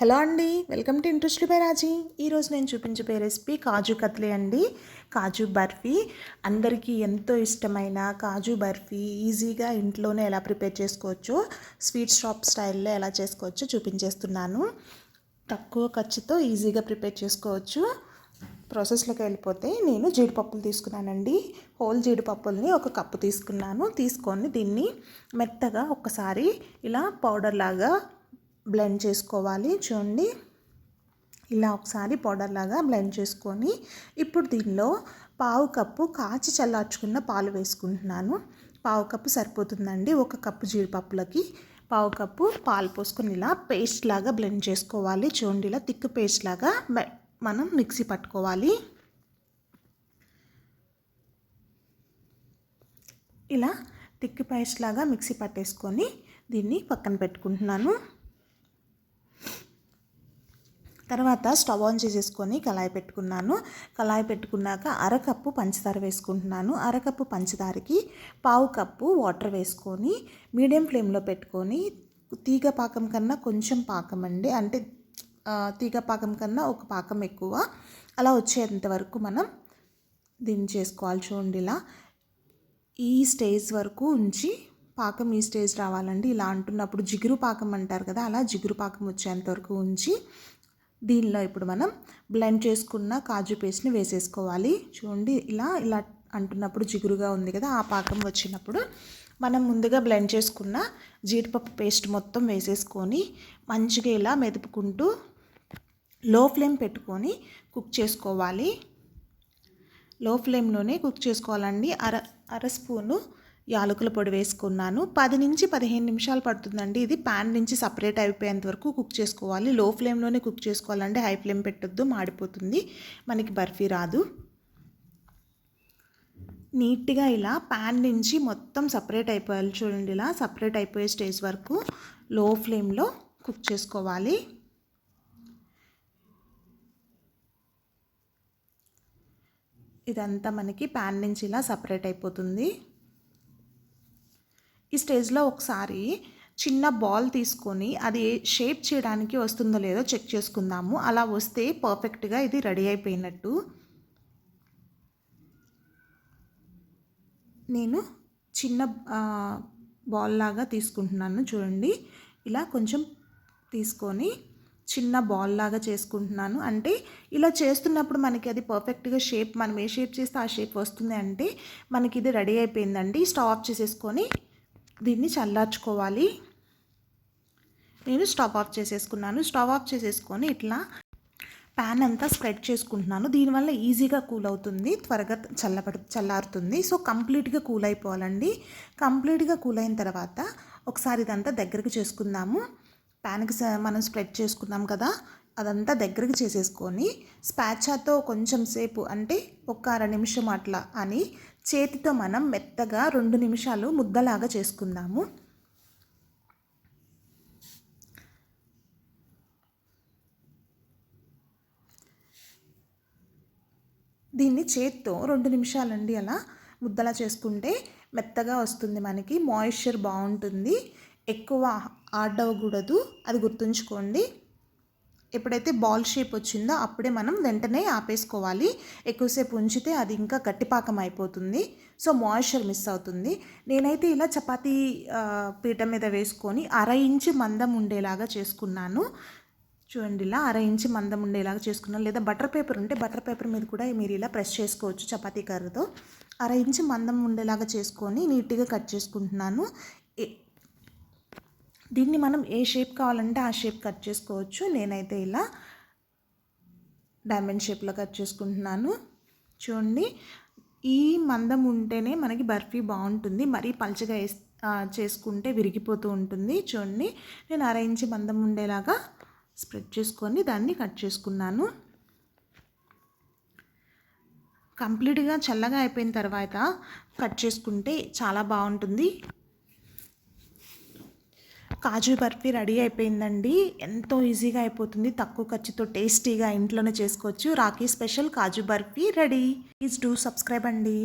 Hello అండి welcome to interest by Raji. ఈరోజు నేను చూపించబోయే రెసిపీ కాజు కత్లీ అండి. కాజు బర్ఫీ. అందరికీ ఎంతో ఇష్టమైన కాజు బర్ఫీ. ఈజీగా ఇంట్లోనే ఎలా ప్రిపేర్ చేసుకోవచ్చు స్వీట్ షాప్ స్టైల్లో ఎలా చేసుకోవచ్చో చూపించేస్తున్నాను. తక్కువ ఖర్చుతో ఈజీగా ప్రిపేర్ చేసుకోవచ్చు. ప్రాసెస్లోకి వెళ్ళిపోతే నేను జీడిపప్పులు తీసుకున్నానండి. హోల్ జీడిపప్పుల్ని ఒక కప్పు తీసుకున్నాను. తీసుకొని దీన్ని మెత్తగా ఒక్కసారి ఇలా పౌడర్ లాగా బ్లెండ్ చేసుకోవాలి చూడండి. ఇలా ఒకసారి పౌడర్ లాగా బ్లెండ్ చేసుకొని ఇప్పుడు దీనిలో పావు కప్పు కాచి చల్లార్చుకున్న పాలు వేసుకుంటున్నాను. పావు కప్పు సరిపోతుందండి ఒక కప్పు జీడిపప్పులకి. పావు కప్పు పాలు పోసుకొని ఇలా పేస్ట్ లాగా బ్లెండ్ చేసుకోవాలి. చూడండి ఇలా థిక్ పేస్ట్ లాగా మనం మిక్సీ పట్టుకోవాలి. ఇలా థిక్ పేస్ట్ లాగా మిక్సీ పట్టేసుకొని దీన్ని పక్కన పెట్టుకుంటున్నాను. తర్వాత స్టవ్ ఆన్ చేసేసుకొని కళాయి పెట్టుకున్నాను. కళాయి పెట్టుకున్నాక అరకప్పు పంచదార వేసుకుంటున్నాను. అరకప్పు పంచదారకి పావు కప్పు వాటర్ వేసుకొని మీడియం ఫ్లేమ్లో పెట్టుకొని తీగ పాకం కన్నా కొంచెం పాకం అండి. అంటే తీగ పాకం కన్నా ఒక పాకం ఎక్కువ. అలా వచ్చేంత వరకు మనం దీన్ని చేసుకోవాలి చూడండి ఇలా. ఈ స్టేజ్ వరకు ఉంచి పాకం ఈ స్టేజ్ రావాలండి. ఇలా అంటున్నప్పుడు జిగురు పాకం అంటారు కదా అలా జిగురు పాకం వచ్చేంత వరకు ఉంచి దీనిలో ఇప్పుడు మనం బ్లెండ్ చేసుకున్న కాజు పేస్ట్ని వేసేసుకోవాలి. చూడండి ఇలా ఇలా అంటున్నప్పుడు జిగురుగా ఉంది కదా ఆ పాకం వచ్చినప్పుడు మనం ముందుగా బ్లెండ్ చేసుకున్న జీడిపప్పు పేస్ట్ మొత్తం వేసేసుకొని మంచిగా ఇలా మెదుపుకుంటూ లో ఫ్లేమ్ పెట్టుకొని కుక్ చేసుకోవాలి. లో ఫ్లేమ్లోనే కుక్ చేసుకోవాలండి. అర అర స్పూను యాలకుల పొడి వేసుకున్నాను. పది నుంచి పదిహేను నిమిషాలు పడుతుందండి. ఇది ప్యాన్ నుంచి సపరేట్ అయిపోయేంత వరకు కుక్ చేసుకోవాలి. లో ఫ్లేమ్లోనే కుక్ చేసుకోవాలంటే హై ఫ్లేమ్ పెట్టొద్దు. మాడిపోతుంది. మనకి బర్ఫీ రాదు. నీట్గా ఇలా ప్యాన్ నుంచి మొత్తం సపరేట్ అయిపోవాలి చూడండి ఇలా. సపరేట్ అయిపోయే స్టేజ్ వరకు లో ఫ్లేమ్లో కుక్ చేసుకోవాలి. ఇదంతా మనకి ప్యాన్ నుంచి ఇలా సపరేట్ అయిపోతుంది. ఈ స్టేజ్లో ఒకసారి చిన్న బాల్ తీసుకొని అది షేప్ చేయడానికి వస్తుందో లేదో చెక్ చేసుకుందాము. అలా వస్తే పర్ఫెక్ట్గా ఇది రెడీ అయిపోయినట్టు. నేను చిన్న బాల్ లాగా తీసుకుంటున్నాను చూడండి. ఇలా కొంచెం తీసుకొని చిన్న బాల్ లాగా చేసుకుంటున్నాను. అంటే ఇలా చేస్తున్నప్పుడు మనకి అది పర్ఫెక్ట్గా షేప్ మనం ఏ షేప్ చేస్తే ఆ షేప్ వస్తుంది అంటే మనకి ఇది రెడీ అయిపోయిందండి. స్టవ్ ఆఫ్ చేసేసుకొని దీన్ని చల్లార్చుకోవాలి. నేను స్టవ్ ఆఫ్ చేసేసుకున్నాను. స్టవ్ ఆఫ్ చేసేసుకొని ఇట్లా ప్యాన్ అంతా స్ప్రెడ్ చేసుకుంటున్నాను. దీనివల్ల ఈజీగా కూల్ అవుతుంది త్వరగా చల్లబడు చల్లారుతుంది. సో కంప్లీట్గా కూల్ అయిపోవాలండి. కంప్లీట్గా కూల్ అయిన తర్వాత ఒకసారి ఇదంతా దగ్గరకు చేసుకుందాము. ప్యాన్కి మనం స్ప్రెడ్ చేసుకుందాం కదా అదంతా దగ్గరికి చేసేసుకొని స్పాచాతో కొంచెం సేపు అంటే ఒక అర నిమిషం అట్లా అని చేతితో మనం మెత్తగా రెండు నిమిషాలు ముద్దలాగా చేసుకుందాము. దీన్ని చేత్తో రెండు నిమిషాలండి అలా ముద్దలా చేసుకుంటే మెత్తగా వస్తుంది మనకి మాయిశ్చర్ బాగుంటుంది. ఎక్కువ ఆడవకూడదు అది గుర్తుంచుకోండి. ఎప్పుడైతే బాల్ షేప్ వచ్చిందో అప్పుడే మనం వెంటనే ఆపేసుకోవాలి. ఎక్కువసేపు ఉంచితే అది ఇంకా గట్టిపాకం అయిపోతుంది. సో మాయిశ్చర్ మిస్ అవుతుంది. నేనైతే ఇలా చపాతీ పీట మీద వేసుకొని అర ఇంచు మందం ఉండేలాగా చేసుకున్నాను. చూడండి ఇలా అర ఇంచు మందం ఉండేలాగా చేసుకున్నాను. లేదా బటర్ పేపర్ ఉంటే బటర్ పేపర్ మీద కూడా మీరు ఇలా ప్రెస్ చేసుకోవచ్చు చపాతీ కర్రతో. అర ఇంచు మందం ఉండేలాగా చేసుకొని నీట్గా కట్ చేసుకుంటున్నాను. దీన్ని మనం ఏ షేప్ కావాలంటే ఆ షేప్ కట్ చేసుకోవచ్చు. నేనైతే ఇలా డైమండ్ షేప్లో కట్ చేసుకుంటున్నాను. చూడండి ఈ మందం ఉంటేనే మనకి బర్ఫీ బాగుంటుంది. మరీ పల్చగా చేసుకుంటే విరిగిపోతూ ఉంటుంది. చూడండి నేను అరేంజ్ మందం ఉండేలాగా స్ప్రెడ్ చేసుకొని దాన్ని కట్ చేసుకున్నాను. కంప్లీట్గా చల్లగా అయిపోయిన తర్వాత కట్ చేసుకుంటే చాలా బాగుంటుంది. కాజు బర్ఫీ రెడీ అయిపోయిందండి. ఎంతో ఈజీగా అయిపోతుంది. తక్కువ ఖర్చుతో టేస్టీగా ఇంట్లోనే చేసుకోవచ్చు. Rakhi special kaju barfi ready. Please do subscribe అండి.